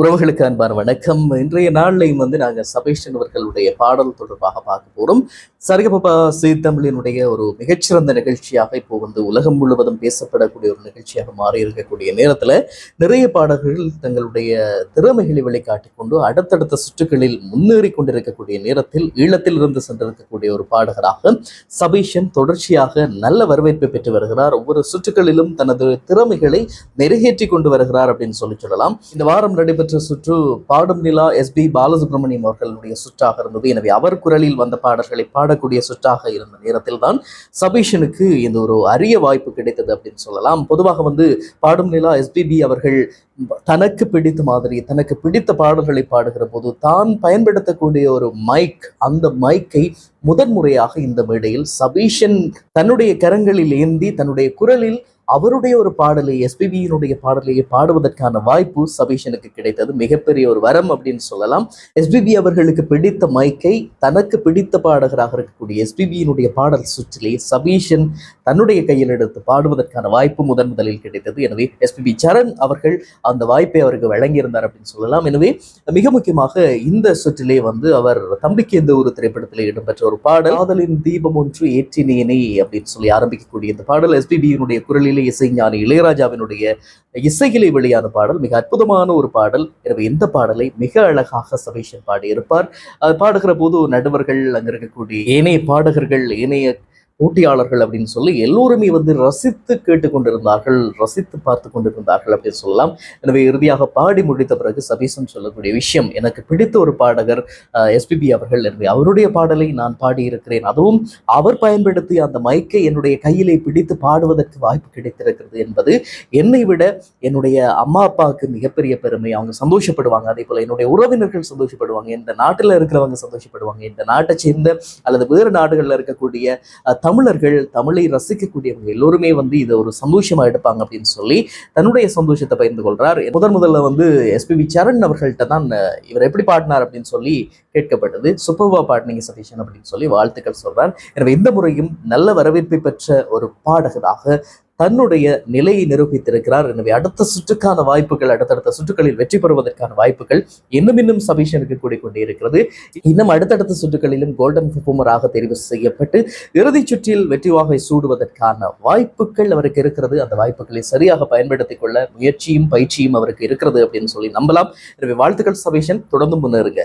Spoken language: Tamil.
உறவுகளுக்கு அன்பான வணக்கம். இன்றைய நாள்லையும் வந்து நாங்கள் சபேஷன் அவர்களுடைய பாடல் தொடர்பாக பார்க்க போகிறோம் சரிகபபா சீர்தமிழினுடைய ஒரு மிகச்சிறந்த நிகழ்ச்சியாக இப்போ வந்து உலகம் முழுவதும் பேசப்படக்கூடிய ஒரு நிகழ்ச்சியாக மாறி இருக்கக்கூடிய நேரத்தில் நிறைய பாடல்கள் தங்களுடைய திறமைகளை வெளிக்காட்டிக் கொண்டு அடுத்தடுத்த சுற்றுகளில் முன்னேறி கொண்டிருக்கக்கூடிய நேரத்தில் ஈழத்தில் இருந்து சென்றிருக்கக்கூடிய ஒரு பாடகராக சபீஷன் தொடர்ச்சியாக நல்ல வரவேற்பை பெற்று வருகிறார். ஒவ்வொரு சுற்றுகளிலும் தனது திறமைகளை மெருகேற்றி கொண்டு வருகிறார் அப்படின்னு சொல்லி சொல்லலாம். இந்த வாரம் நடைபெற்ற சுற்று பாடும் நிலா எஸ் பி பாலசுப்ரமணியம் அவர்களுடைய சுற்றாக இருந்தது. எனவே அவர் குரலில் வந்த பாடல்களை ஆடக்கூடிய சுற்றாக இருந்த நேரத்தில் தான் சபீஷனுக்கு இந்த ஒரு அரிய வாய்ப்பு கிடைத்தது அப்படின்னு சொல்லலாம். பொதுவாக வந்து பாடும் நிலா எஸ்பிபி அவர்கள் தனக்கு பிடித்த மாதிரி தனக்கு பிடித்த பாடல்களை பாடுகிற போது தான் பயன்படுத்தக்கூடிய ஒரு மைக் அந்த மைக்கை முதன்முறையாக இந்த மேடையில் சபீஷன் தன்னுடைய கரங்களில் ஏந்தி தன்னுடைய குரலில் அவருடைய ஒரு பாடலை எஸ்பிபியினுடைய பாடலையே பாடுவதற்கான வாய்ப்பு சபீஷனுக்கு கிடைத்தது. மிகப்பெரிய ஒரு வரம் அப்படின்னு சொல்லலாம். எஸ்பிபி அவர்களுக்கு பிடித்த மைக்கை தனக்கு பிடித்த பாடகராக இருக்கக்கூடிய எஸ்பிபியினுடைய பாடல் சுற்றிலே சபீஷன் தன்னுடைய கையில் எடுத்து பாடுவதற்கான வாய்ப்பு முதன் முதலில் கிடைத்தது. எனவே எஸ்பிபி சரண் அவர்கள் அந்த வாய்ப்பை அவருக்கு வழங்கியிருந்தார் அப்படின்னு சொல்லலாம். எனவே மிக முக்கியமாக இந்த சுற்றிலே வந்து அவர் தம்பிக்கு எந்த ஒரு திரைப்படத்தில் இடம்பெற்ற ஒரு பாடல் காதலின் தீபம் ஒன்று ஏற்றினேனே அப்படின்னு சொல்லி ஆரம்பிக்கக்கூடிய இந்த பாடல் எஸ்பிபியினுடைய குரலிலே இசைஞானி இளையராஜாவினுடைய இசையிலே வெளியான பாடல் மிக அற்புதமான ஒரு பாடல். எனவே இந்த பாடலை மிக அழகாக சபேஷன் பாடியிருப்பார். அது பாடுகிற போது நடுவர்கள் அங்க இருக்கக்கூடிய ஏனைய பாடகர்கள் ஏனைய போட்டியாளர்கள் அப்படின்னு சொல்லி எல்லோருமே வந்து ரசித்து கேட்டுக்கொண்டிருந்தார்கள் ரசித்து பார்த்து கொண்டிருந்தார்கள் அப்படின்னு சொல்லலாம். எனவே இறுதியாக பாடி முடித்த பிறகு சபீசன் சொல்லக்கூடிய விஷயம் எனக்கு பிடித்த ஒரு பாடகர் எஸ்பிபி அவர்கள். எனவே அவருடைய பாடலை நான் பாடியிருக்கிறேன். அதுவும் அவர் பயன்படுத்தி அந்த மைக்கை என்னுடைய கையிலே பிடித்து பாடுவதற்கு வாய்ப்பு கிடைத்திருக்கிறது என்பது என்னை விட என்னுடைய அம்மா அப்பாவுக்கு மிகப்பெரிய பெருமை. அவங்க சந்தோஷப்படுவாங்க. அதே போல என்னுடைய உறவினர்கள் சந்தோஷப்படுவாங்க. இந்த நாட்டில் இருக்கிறவங்க சந்தோஷப்படுவாங்க. இந்த நாட்டை சேர்ந்த அல்லது வேறு நாடுகளில் இருக்கக்கூடிய தமிழர்கள் தமிழை ரசிக்கக்கூடியவங்க எல்லோருமே வந்து இதை ஒரு சந்தோஷமா எடுப்பாங்க அப்படின்னு சொல்லி தன்னுடைய சந்தோஷத்தை பகிர்ந்து கொள்றார். முதன் முதல்ல வந்து எஸ்பிபி சரண் அவர்கள்ட்ட தான் இவர் எப்படி பாடினார் அப்படின்னு சொல்லி கேட்கப்பட்டது. சூப்பர்வா பாடினீங்க சதீஷன் அப்படின்னு சொல்லி வாழ்த்துக்கள் சொல்றார். எனவே இந்த முறையும் நல்ல வரவேற்பை பெற்ற ஒரு பாடகராக தன்னுடைய நிலையை நிரூபித்திருக்கிறார். எனவே அடுத்த சுற்றுக்கான வாய்ப்புகள் அடுத்தடுத்த சுற்றுகளில் வெற்றி பெறுவதற்கான வாய்ப்புகள் இன்னும் இன்னும் சபீஷனுக்கு கூடிக்கொண்டே இருக்கிறது இன்னும் அடுத்தடுத்த சுற்றுகளிலும் கோல்டன் பெர்ஃபார்மராக தெரிவு செய்யப்பட்டு இறுதிச் சுற்றில் வெற்றி வாகை சூடுவதற்கான வாய்ப்புகள் அவருக்கு இருக்கிறது. அந்த வாய்ப்புகளை சரியாக பயன்படுத்திக் கொள்ள முயற்சியும் பயிற்சியும் அவருக்கு இருக்கிறது அப்படின்னு சொல்லி நம்பலாம். எனவே வாழ்த்துக்கள் சபீஷன். தொடர்ந்து முன்னேறுங்க.